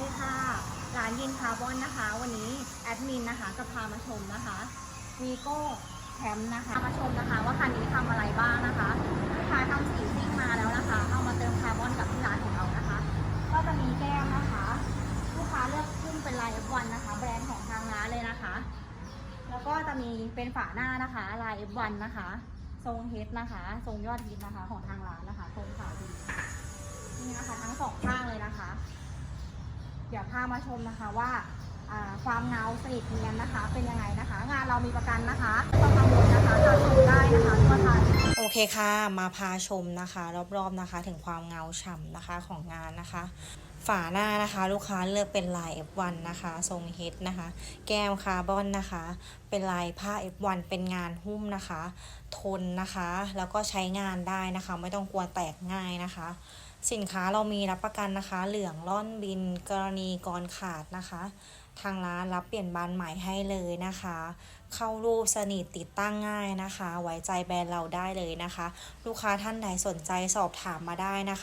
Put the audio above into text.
นี่ค่ะร้านยินคาร์บอนนะคะ วันนี้แอดมินนะคะจะพามาชมนะคะวีโก้แคมนะคะมาชมนะคะ ว่าคันนี้ทำอะไรบ้างนะคะลูกค้าทำสีซิ่งมาแล้วนะคะ เอามาเติมคาร์บอนกับที่ร้านของเรานะคะ ก็จะมีแก้มนะคะ ลูกค้าเลือกขึ้นเป็นลาย F1 นะคะ แบรนด์ของทางร้านเลยนะคะ แล้วก็จะมีเป็นฝาหน้านะคะลาย F1 นะคะ ทรงเฮดนะคะ ทรงยอดฮิตนะคะของทางร้านนะคะทรงขาวดีนี่นะคะทั้งสองข้าง ดี๋ยวพามาชมนะคะว่าความเงาสนิทเนียนนะคะ เป็นยังไงนะคะ งานเรามีประกันนะคะไม่ต้องกังวลนะคะจะชมได้นะคะทั่วไทยโอเคค่ะ มาพาชมนะคะ รอบๆนะคะ ถึงความเงาฉ่ำนะคะของงานนะคะ ฝาหน้านะคะ ลูกค้าเลือกเป็นลาย F1 นะคะ ทรงเฮดนะคะ แก้มคาร์บอนนะคะ เป็นลายผ้า F1 เป็นงานหุ้มนะคะ ทนนะคะ แล้วก็ใช้งานได้นะคะ ไม่ต้องกลัวแตกง่ายนะคะ สินค้าเรามีรับประกันนะคะ เหลืองร่อนบิน กรณีกรขาดนะคะ ทางร้านรับเปลี่ยนบานใหม่ให้เลยนะคะ เข้ารูปสนิทติดตั้งง่ายนะคะ ไว้ใจแบรนด์เราได้เลยนะคะ ลูกค้าท่านใดสนใจสอบถามมาได้นะคะ